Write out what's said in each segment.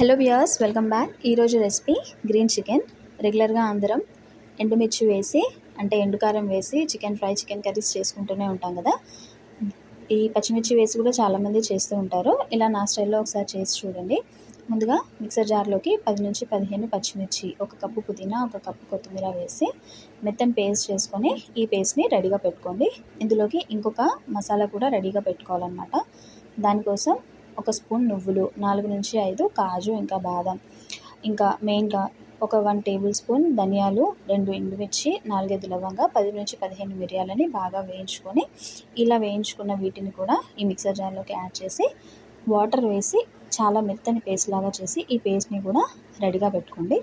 Hello viewers welcome back ఈరోజు recipe green chicken రెగ్యులర్గా అందరం ఎండుమిర్చి వేసి అంటే ఎండుకారం వేసి చికెన్ ఫ్రై చికెన్ కర్రీస్ చేసుకుంటూనే ఉంటాం కదా. ఈ పచ్చిమిర్చి వేసి కూడా చాలామంది చేస్తూ ఉంటారు. ఇలా నా స్టైల్లో ఒకసారి చేసి చూడండి. ముందుగా మిక్సర్ జార్లోకి పది నుంచి పదిహేను పచ్చిమిర్చి ఒక కప్పు పుదీనా ఒక కప్పు కొత్తిమీర వేసి మెత్తని పేస్ట్ చేసుకొని ఈ పేస్ట్ని రెడీగా పెట్టుకోండి. ఇందులోకి ఇంకొక మసాలా కూడా రెడీగా పెట్టుకోవాలన్నమాట. దానికోసం ఒక స్పూన్ నువ్వులు నాలుగు నుంచి ఐదు కాజు ఇంకా బాదం. ఇంకా మెయిన్గా ఒక వన్ టేబుల్ స్పూన్ ధనియాలు రెండు ఎండుమిర్చి నాలుగైదు లవంగా పది నుంచి పదిహేను మిరియాలని బాగా వేయించుకొని ఇలా వేయించుకున్న వీటిని కూడా ఈ మిక్సర్ జార్లోకి యాడ్ చేసి వాటర్ వేసి చాలా మెత్తని పేస్ట్ లాగా చేసి ఈ పేస్ట్ని కూడా రెడీగా పెట్టుకోండి.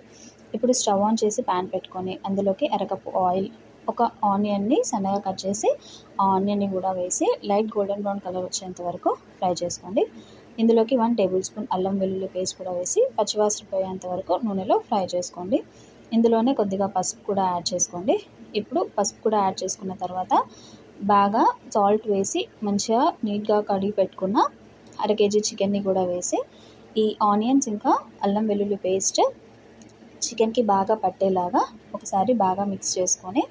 ఇప్పుడు స్టవ్ ఆన్ చేసి ప్యాన్ పెట్టుకొని అందులోకి అరకప్పు ఆయిల్ ఒక ఆనియన్ని సన్నగా కట్ చేసి ఆ ఆనియన్ని కూడా వేసి లైట్ గోల్డెన్ బ్రౌన్ కలర్ వచ్చేంత వరకు ఫ్రై చేసుకోండి. ఇందులోకి వన్ టేబుల్ స్పూన్ అల్లం వెల్లుల్లి పేస్ట్ కూడా వేసి పచ్చివాసన పోయేంత వరకు నూనెలో ఫ్రై చేసుకోండి. ఇందులోనే కొద్దిగా పసుపు కూడా యాడ్ చేసుకోండి. ఇప్పుడు పసుపు కూడా యాడ్ చేసుకున్న తర్వాత బాగా సాల్ట్ వేసి మంచిగా నీట్గా కడిగి పెట్టుకున్న అర కేజీ చికెన్ని కూడా వేసి ఈ ఆనియన్స్ ఇంకా అల్లం వెల్లుల్లి పేస్ట్ చికెన్కి బాగా పట్టేలాగా ఒకసారి బాగా మిక్స్ చేసుకొని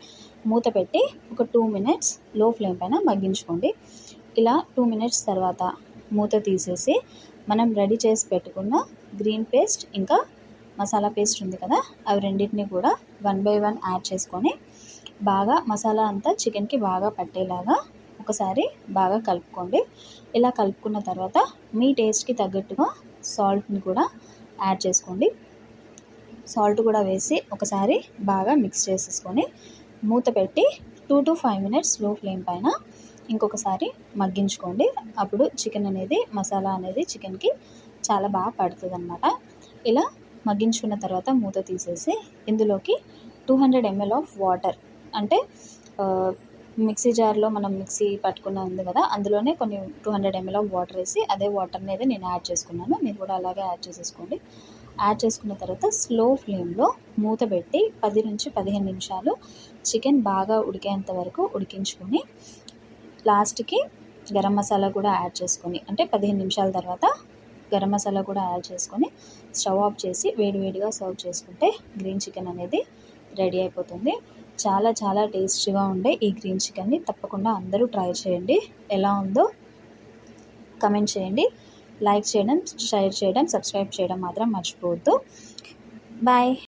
మూత పెట్టి ఒక టూ మినిట్స్లో ఫ్లేమ్ పైన మగ్గించుకోండి. ఇలా టూ మినిట్స్ తర్వాత మూత తీసేసి మనం రెడీ చేసి పెట్టుకున్న గ్రీన్ పేస్ట్ ఇంకా మసాలా పేస్ట్ ఉంది కదా అవి రెండింటిని కూడా వన్ బై వన్ యాడ్ చేసుకొని బాగా మసాలా అంతా చికెన్కి బాగా పట్టేలాగా ఒకసారి బాగా కలుపుకోండి. ఇలా కలుపుకున్న తర్వాత మీ టేస్ట్కి తగ్గట్టుగా సాల్ట్ని కూడా యాడ్ చేసుకోండి. సాల్ట్ కూడా వేసి ఒకసారి బాగా మిక్స్ చేసేసుకొని మూత పెట్టి టూ టు ఫైవ్ మినిట్స్లో ఫ్లేమ్ పైన ఇంకొకసారి మగ్గించుకోండి. అప్పుడు చికెన్ అనేది మసాలా అనేది చికెన్కి చాలా బాగా పడుతుంది అనమాట ఇలా మగ్గించుకున్న తర్వాత మూత తీసేసి ఇందులోకి two hundred ML of water అంటే మిక్సీ జార్లో మనం మిక్సీ పట్టుకున్న ఉంది కదా అందులోనే కొన్ని two hundred ML of water వేసి అదే వాటర్ అనేది నేను యాడ్ చేసుకున్నాను. మీరు కూడా అలాగే యాడ్ చేసేసుకోండి. యాడ్ చేసుకున్న తర్వాత స్లో ఫ్లేమ్లో మూత పెట్టి పది నుంచి పదిహేను నిమిషాలు చికెన్ బాగా ఉడికేంత వరకు ఉడికించుకొని లాస్ట్కి గరం మసాలా కూడా యాడ్ చేసుకొని అంటే పదిహేను నిమిషాల తర్వాత గరం మసాలా కూడా యాడ్ చేసుకొని స్టవ్ ఆఫ్ చేసి వేడివేడిగా సర్వ్ చేసుకుంటే గ్రీన్ చికెన్ అనేది రెడీ అయిపోతుంది. చాలా చాలా టేస్టీగా ఉండే ఈ గ్రీన్ చికెన్ని తప్పకుండా అందరూ ట్రై చేయండి. ఎలా ఉందో కమెంట్ చేయండి. లైక్ చేయడం షేర్ చేయడం సబ్స్క్రైబ్ చేయడం మాత్రం మర్చిపోవద్దు. బాయ్.